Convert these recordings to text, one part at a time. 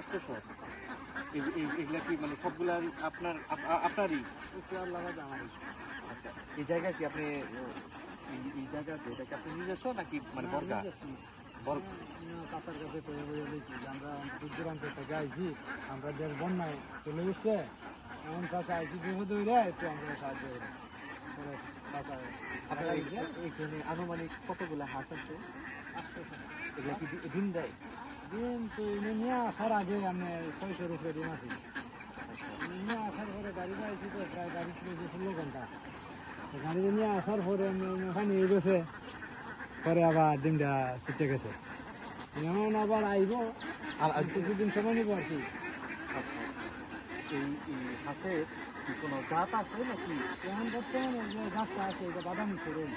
আটশোশো এগুলা কি মানে সবগুলা আপনার আপনারই? আচ্ছা এই জায়গা কি আপনি এই এই জায়গা এটা কি আপনি নিজস্ব নাকি মানে বর্গা? চাচার কাছে আমরা দূর দূরান্ত থেকে আইছি আমরা দেড় বন্যায় চলে গেছে এমন চাচা আইছি বিপদ হইলে একটু আমরা সাহায্য করি এখানে আনুমানিক কতগুলা হাঁস আছে। এগুলা কি দি- ডিম দেয়? দিন তো নিয়ে আসার আগে আমি ছয়শোর উপরে দিন আছি নিয়ে আসার পরে গাড়িতে আইছি তো প্রায় গাড়ি চলেছে ষোলো ঘণ্টা তো গাড়িতে নিয়ে আসার পরে ওখানে হয়ে গেছে। পরে আবার ডিমটা ছুটে গেছে। এমন আবার আইব আর কিছুদিন সময় নিব আর কি এই কি কোনো জাত আছে নাকি? এখন বর্তমানে যে গাছটা আছে এটা বাদামি সরুন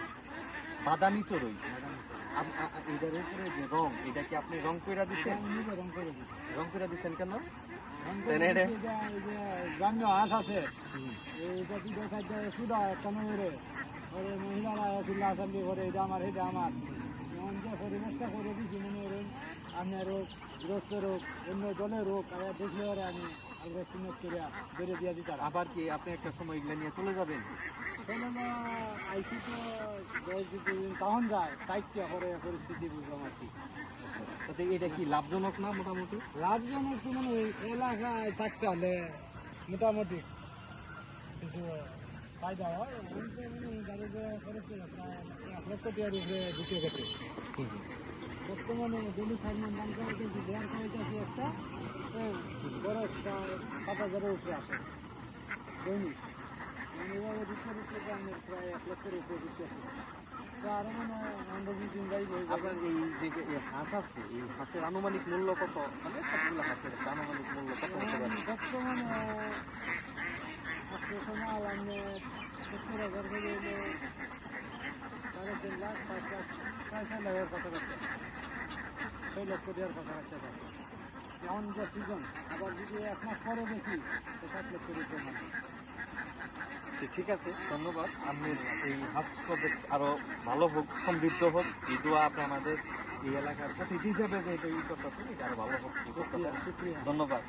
বাদামি চড়ুই বাদামি আ- এটার উপরে যে রং এটা কি আপনি রং কইরা রং করে দিচ্ছি রং কইরা দিচ্ছেন কেন? রং করে তাহলে এটা- দিচ্ছি, এটা এই যে গ্রাম্য হাঁস আছে। এইটা কি দেখায় সুদা কেন করে পরে মহিলারা চিল্লা চাল্লি করে এটা আমার এটা আমার। পরিবেশটা করে দিছি মনে আপনার রোগ গ্রস্ত রোগ অন্য দলের রোগ আর দেখলে আমি আলগা সিমেন্ট করে বেড়ে দিয়ে দিতাম আবার কি আপনি একটা সময় এগুলা নিয়ে চলে যাবেন? না আইসি তো দশ দিন তখন যায় টাইটটা করে পরিস্থিতি বুঝলাম আর কি। তাতে এটা কি লাভজনক না মোটামুটি? লাভজনক তো মানে ওই এলাকায় থাকতে হলে মোটামুটি। কিছু ফায়দা হয় এক লক্ষ টাকার উপরে ঢুকে গেছে বর্তমানে ডেলি সাইডমান দাম কমাইতেছি দেওয়ার কমাইতেছি একটা প্রায় সাত হাজারের উপরে আসে দৈনিক মানে এভাবে প্রায় এক লক্ষের উপরে আরও মানে অন্য দুই দিন যাইব আপনার এই যে যে হাঁস আছে এই হাঁসের আনুমানিক মূল্য কত? মানে সবগুলো হাঁসের আনুমানিক মূল্য কত বর্তমানে সময় আমি সত্তর হাজার করে হলো সাড়ে তিন লাখ পাঁচ লাখ প্রায় ছয় লাখের কাছাকাছি ছয় লক্ষ দেওয়ার কাছাকাছি আছে এখন যে সিজন আবার যদি এক মাস পরে দেখি তো সাত লক্ষ রুপে মানে তো ঠিক আছে ধন্যবাদ। আপনি এই হাঁস প্রজেক্ট আরও ভালো হোক সমৃদ্ধ হোক এই দোয়া আপনি আমাদের এই এলাকার অতিথি হিসাবে যে এটা ই আরও ভালো হোক। ধন্যবাদ।